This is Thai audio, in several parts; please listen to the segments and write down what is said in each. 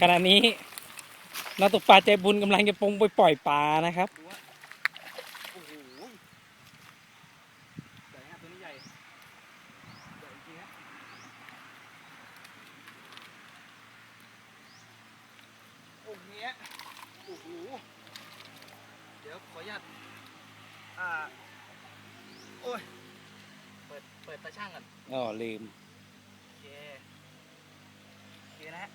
ขณะนี้นักตกปลาใจบุญกำลังจะปงไปปล่อยปลานะครับดูว่าโอ้โหใหญ่ฮะตัวนี้ใหญ่ใหญ่จริงฮะโอ้โหเนี้ยโอ้โหเดี๋ยวขออนุญาตอ่าโอ้ยเปิดเปิดตาช่างก่อนอ๋อลืมโอเคโอเคนะฮะ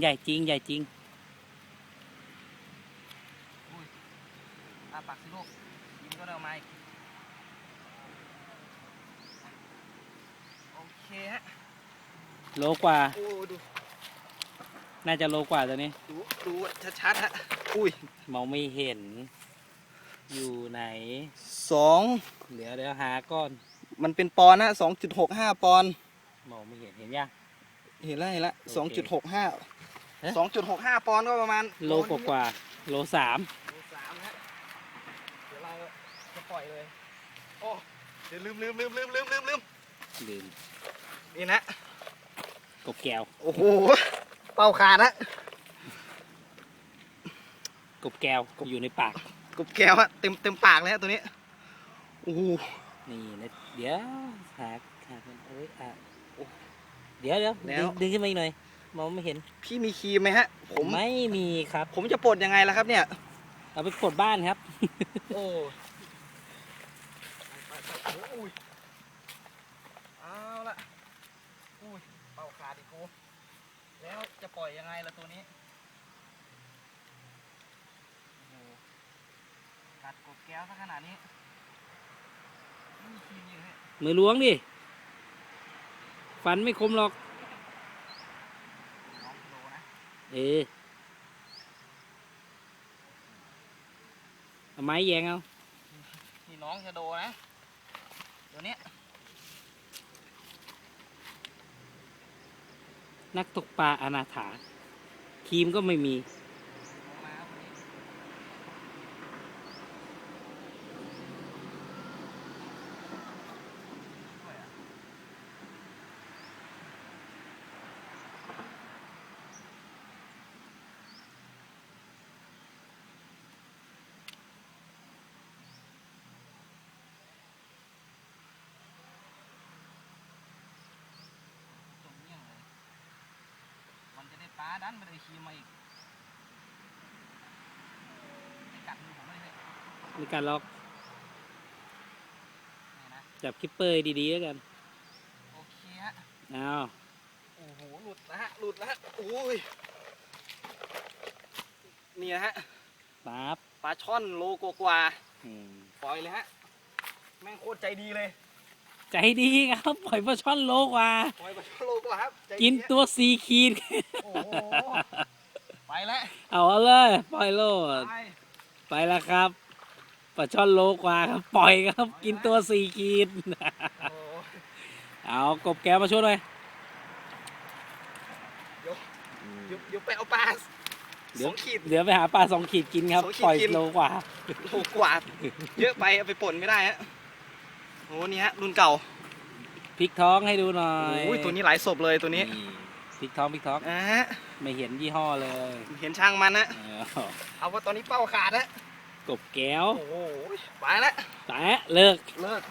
ใหญ่จริง ใหญ่จริงอาปากสิลูกยิงก็ได้เอาไม้โอเคฮะโลกว่า โอ้ดูน่าจะโลกว่าตัวนี้ ดูดูชัดๆฮะอุ้ยมองไม่เห็น อยู่ไหน สองเดี๋ยวเดี๋ยวหาก้อน มันเป็นปอนด์นะสองจุดหกห้าปอนด์มองไม่เห็นเห็นยัง เห็นแล้วเห็นแล้วโอสองเคจุดหกห้าเอ๊ะสองจุดหกห้าปอนด์ก็ประมาณโลกว่าโลสามโลสามฮะเดี๋ยวเราจะปล่อยเลยโอ้เดี๋ยวลืมลืมลืมลืมลืมลืมลืมลืมนี่นะกบแก้วโอ้โหเป่าขาดนะกบแก้วอยู่ในปาก กบแก้วอะเต็มเต็มปากเลยฮะตัวนี้โอ้โหนี่นะเดี๋ยวหาหากันเอ้ยอะโอ้ เดี๋ยวเดี๋ยวแล้วดึงดึงขึ้นมาอีกหน่อยมองไม่เห็นพี่มีครีมไหมฮะ ผมไม่มีครับ ผมจะปลดยังไงล่ะครับเนี่ย เอาไปปลดบ้านครับ โอ้ไปไปไปโอ้ยเอาละอุ้ยเป่าขาดอีกกูแล้วจะปล่อยยังไงล่ะตัวนี้โอ้โหกัดกบแก้วซะขนาดนี้ไม่มีครีมยิงเลยมือล้วงดิ ฟันไม่คมหรอกน้องโลนะเออเอาไม้แยงเอา นี่น้องจะโดนะ ตัวเนี้ย นักตกปลาอนาถาครีมก็ไม่มี ลงมาครับวันนี้สวยอะ ตรงเนี้ยเลย มันจะได้ปลาดันไม่ได้คีมมาอีกไม่กัดมือผมไม่ได้เลยในการล็อกนี่นะจับคิปเปอร์ดีๆแล้วกันโอเคฮะเอาโอ้โหหลุดนะฮะหลุดแล้วฮะโอ้ยนี่นะฮะปั๊บปลาช่อนโลกว่าอืมๆปล่อยเลยฮะแม่งโคตรใจดีเลย ใจดีครับ ปล่อยปลาช่อนโลกว่า ปล่อยปลาช่อนโลกว่าครับใจดีกินฮะตัวสีขีด โอ้โหไปแล้วเอาเลย ปล่อยโลด ไปไปแล้วครับปลาช่อนโลกว่าครับ ปล่อยครับ กินตัวสี่ขีด โอ้โหเอากบแก้วมาช่วยหน่อย เดี๋ยวเดี๋ยวเดี๋ยวไปเอาปลาเดี๋สยว องขีด เดี๋ยวไปหาปลาสองขีดกินครับ สองขีดปล่อยกิน โลกว่าโลกว่าเยอะไปเอาไปป่นไม่ได้ฮะโอ้นี่ฮะรุ่นเก่าพลิกท้องให้ดูหน่อยโอ้ยตัวนี้หลายศพเลยตัวนี้พลิกท้องพลิกท้องอ่าฮะไม่เห็นยี่ห้อเลยเห็นช่างมันนะเออเอาว่าตอนนี้เป้าขาดนะกบแก้วโอ้โหไปแล้วแต่เลิกเลิก